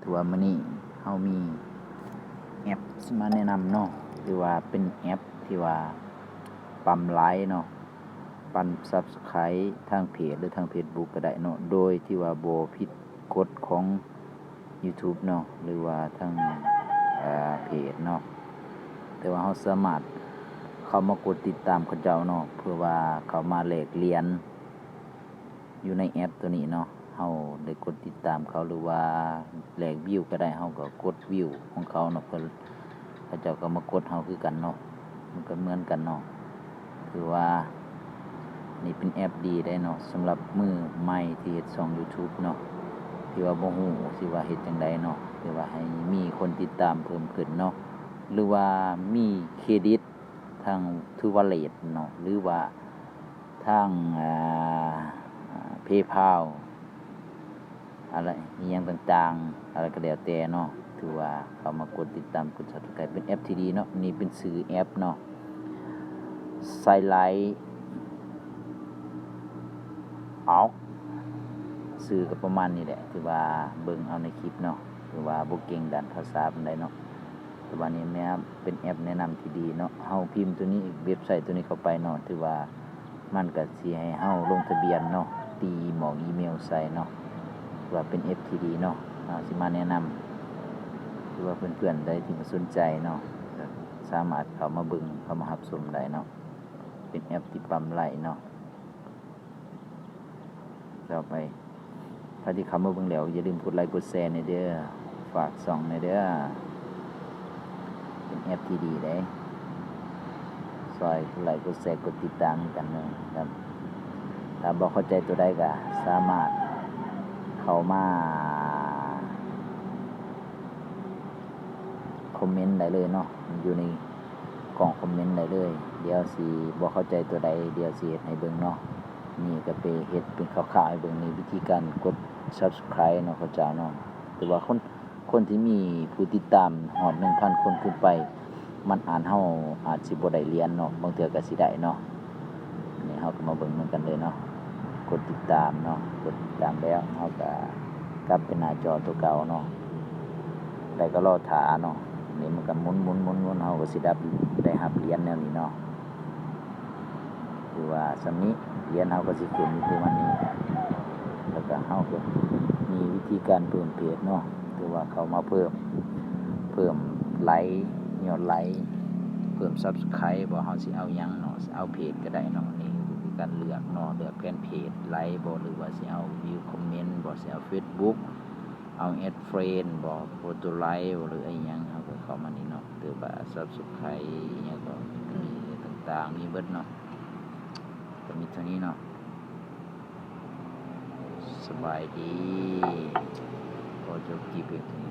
ถือว่ามื้อนี้เฮามีแอปมาแนะนำเนาะหรือว่าเป็นแอปที่ว่าปั๊มไลค์เนาะปั่น Subscribe ทางเพจหรือทาง Facebook ก็ได้เนาะโดยที่ว่าโบผิดกฎของ YouTube เนาะหรือว่าทางเพจเนาะแต่ว่าเฮาสามารถเข้ามากดติดตามเขาเจ้าเนาะเพื่อว่าเขามาแลกเรียญ อยู่ในแอปตัวนี้เนาะเฮาได้กดติดตามเขาหรือว่าแลกวิวก็ได้เฮาก็กดวิวของเขาเนาะเพิ่นเขาเจ้าก็มากดเฮาคือกันเนาะมันก็เหมือนกันเนาะคือว่านี่เป็นแอปดีได้เนาะสำหรับมือใหม่ที่เฮ็ดช่อง YouTube เนาะที่ว่าบ่ฮู้สิว่าเฮ็ดจังไดเนาะคือว่าให้มีคนติดตามเพิ่มขึ้นเนาะหรือว่ามีเครดิตทาง True Wallet เนาะหรือว่าทางอ่า อ่าอะไรอหยังต่างๆ อะไรก็แล้วแต่เนาะถือว่าเขามากดติดตามกด Subscribe เป็นแอปทีดีเนาะนี่เป็นสื่อแอปเนาะไซไลท์ออกสื่อก็ประมาณนี้แหละถือว่าเบิ่งเอาในคลิปเนาะถือว่าบ่เก่งด้านภาษาเปานใดเนาะแต่ว่านี่แม่เป็นแอปแนะนำที่ดีเนาะเฮาพิมพ์ตัวนี้เว็บไซต์ตัวนี้เข้าไปเนาะถือว่ามันก็สิให้เฮาลงทะเบียนเนาะ ตีหมอกอีเมลใส่เนาะว่าเป็น FTD เนาะอาสิมาแนะนำคือว่าเพื่อนๆได้ที่มาสนใจเนาะสามารถเข้ามาบึงเข้ามาหับชมได้เนาะเป็นแอปที่ปั๊มไหลเนาะต่อไปถ้าที่เข้ามาบิ่งแล้วอย่าลืมกดไลค์กดแชร์ในเด้อฝากส่องในเด้อเป็นแอปที่ดีเด้ซอยกดไลค์กดแชร์กดติดตามกันเนาะครับ ถ้าบอกเข้าใจตัวใดก็สามารถเข้ามาคอมเมนต์ได้เลยเนาะมันอยู่ในกล่องคอมเมนต์ได้เลย เดี๋ยวสิบ่เข้าใจตัวใด เดี๋ยวสิเฮ็ดให้เบิ่งเนาะนี่ก็ไปเฮ็ดเป็นคร่าวๆให้เบิ่งนี่วิธีการกด Subscribe เนาะเขาเจ้าเนาะแต่ว่าคนคนที่มีผู้ติดตามฮอด1,000 คนขึ้นไป มันอ่านเฮาอาจสิบ่ได้เรียนเนาะบางเทื่อก็สิได้เนาะนี่เฮาก็มาเบิ่งนกันเลยเนาะ กดติดตามเนาะกดติดตามแล้วเขาก็กลับเป็นหน้าจอตัวเก่าเนาะได้ก็รอถาเนาะนี่มันก็หมุนหมุนหมุนหมุนเขาก็สิดับได้หับเหรียญแนวนี้เนาะคือว่าสำนี้เหรียญเขาก็สิขึ้นอยู่คือวันนี้ แล้วก็เขาก็มีวิธีการเพิ่มเพจเนาะคือว่าเขามาเพิ่มเพิ่มไลค์ยอดไลค์เพิ่ม Subscribe บ่เฮาสิเอายังเนาะเอาเพจก็ได้เนาะนี่ การเลือกเนาะเลือกแฟนเพจไลค์บ่หรือว่าสิเอาวิวคอมเมนต์บ่สิเอา Facebook เอาแอดเฟรนด์บ่โฟโต้ไลค์หรือไอ้หยังเฮาก็เข้ามานี่เนาะหรือว่า Subscribe อิหยังก็มีต่างๆมีเบิดเนาะก็มีเท่านี้เนาะสบายดีขอจบคลิปเพียงเท่านี้